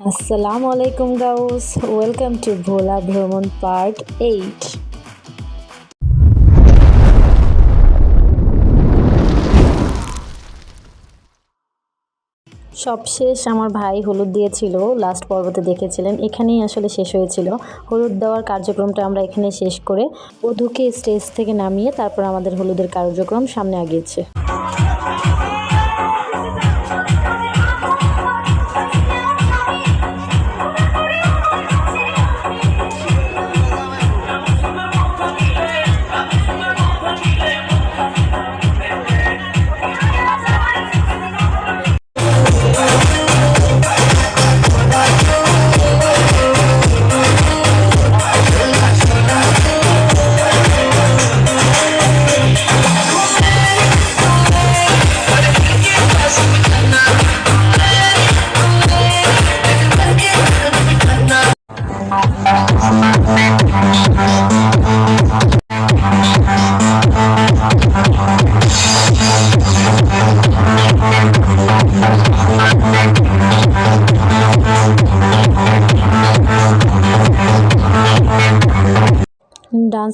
আসসালামু আলাইকুম Gauss welcome to ভোলা ভ্রমণ পার্ট এইট সবশেষ আমার ভাই হলুদ দিয়েছিল লাস্ট পর্বতে দেখেছিলেন, এখানেই আসলে শেষ হয়েছিল। হলুদ দেওয়ার কার্যক্রমটা আমরা এখানে শেষ করে বধূকে স্টেজ থেকে নামিয়ে তারপর আমাদের হলুদের কার্যক্রম সামনে আগিয়েছে।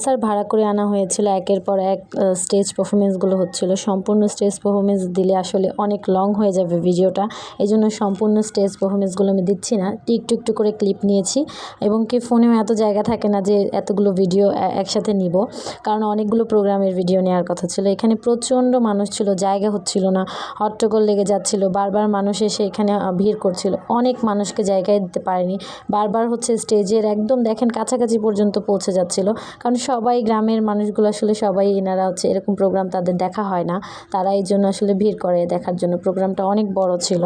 ডান্সার ভাড়া করে আনা হয়েছিল। একের পর এক স্টেজ পারফরমেন্সগুলো হচ্ছিল। সম্পূর্ণ স্টেজ পারফরমেন্স দিলে আসলে অনেক লং হয়ে যাবে ভিডিওটা এই জন্য সম্পূর্ণ স্টেজ পারফরমেন্সগুলো আমি দিচ্ছি না। টিকটু একটু করে ক্লিপ নিয়েছি। এবং কি ফোনেও এত জায়গা থাকে না যে এতগুলো ভিডিও একসাথে নিব। কারণ অনেকগুলো প্রোগ্রামের ভিডিও নেওয়ার কথা ছিল। এখানে প্রচণ্ড মানুষ ছিল, জায়গা হচ্ছিল না। হট্টগোল লেগে যাচ্ছিল। বারবার মানুষ এসে এখানে ভিড় করছিল। অনেক মানুষকে জায়গায় দিতে পারেনি। বারবার হচ্ছে স্টেজের একদম দেখেন কাছাকাছি পর্যন্ত পৌঁছে যাচ্ছিল। কারণ সবাই গ্রামের মানুষগুলো আসলে সবাই এনারা হচ্ছে এরকম প্রোগ্রাম তাদের দেখা হয় না। তারা এই জন্য আসলে ভিড় করে দেখার জন্য। প্রোগ্রামটা অনেক বড় ছিল।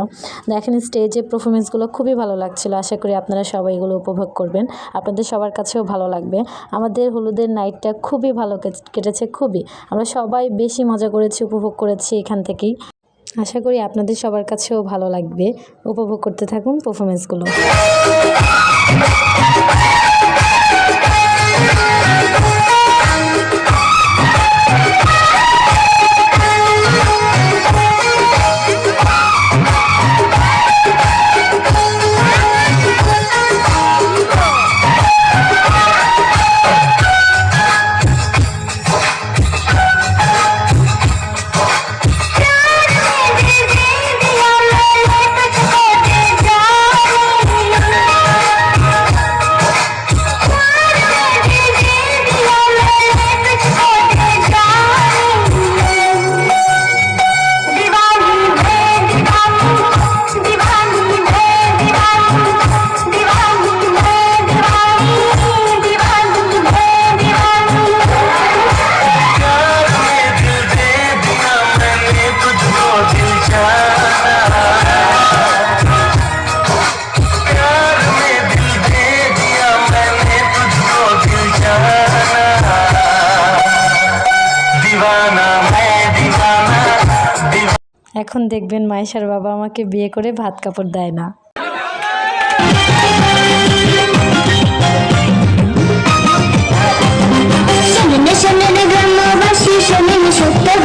দেখেন স্টেজে পারফরমেন্সগুলো খুবই ভালো লাগছিল। আশা করি আপনারা সবাই এগুলো উপভোগ করবেন। আপনাদের সবার কাছেও ভালো লাগবে। আমাদের হলুদের নাইটটা খুবই ভালো কেটেছে খুবই। আমরা সবাই বেশি মজা করেছি, উপভোগ করেছি এখান থেকেই। আশা করি আপনাদের সবার কাছেও ভালো লাগবে। উপভোগ করতে থাকুন পারফরমেন্সগুলো এখন দেখবেন মায়েশার বাবা আমাকে বিয়ে করে ভাত কাপড় দেয় না।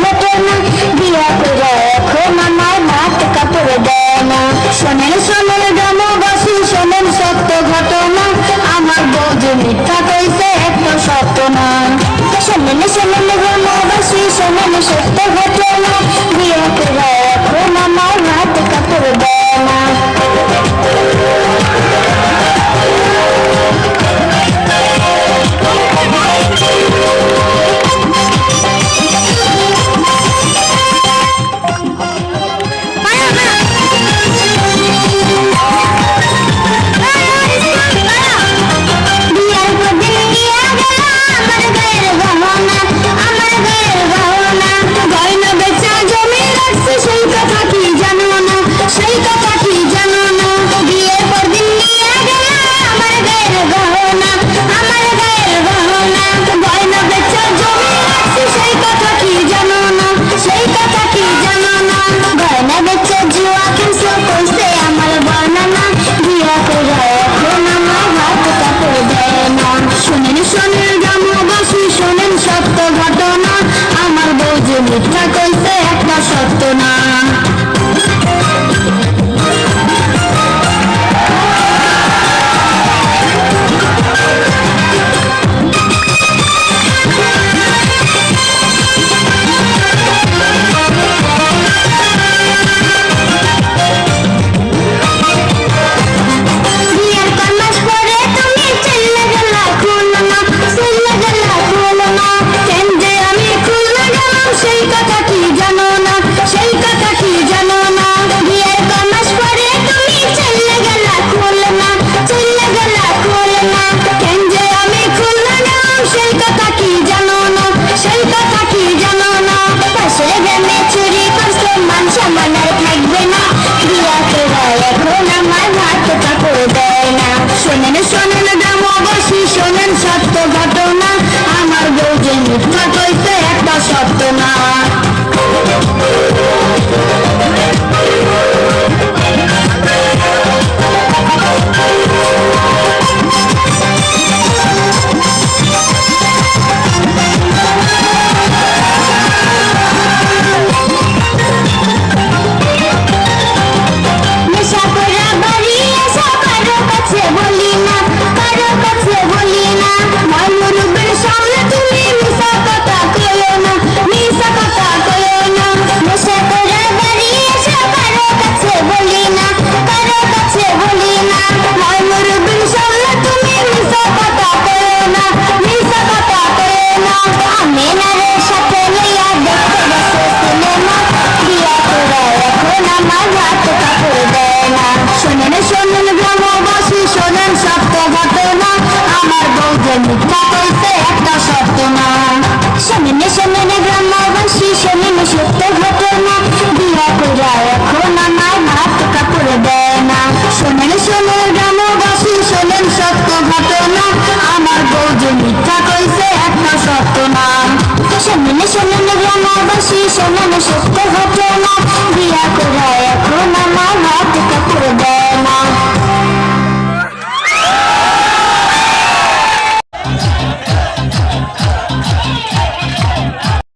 ঘটনা। বিয়া করে Franco শোনেন শোনেন দামবাসী শোনেন সত্য ঘটনা। আমার বউ যে মিথ্যা কইছে শোনানো সত্য ঘটনা বিয়া করা। এখন আমার হাত কাপড়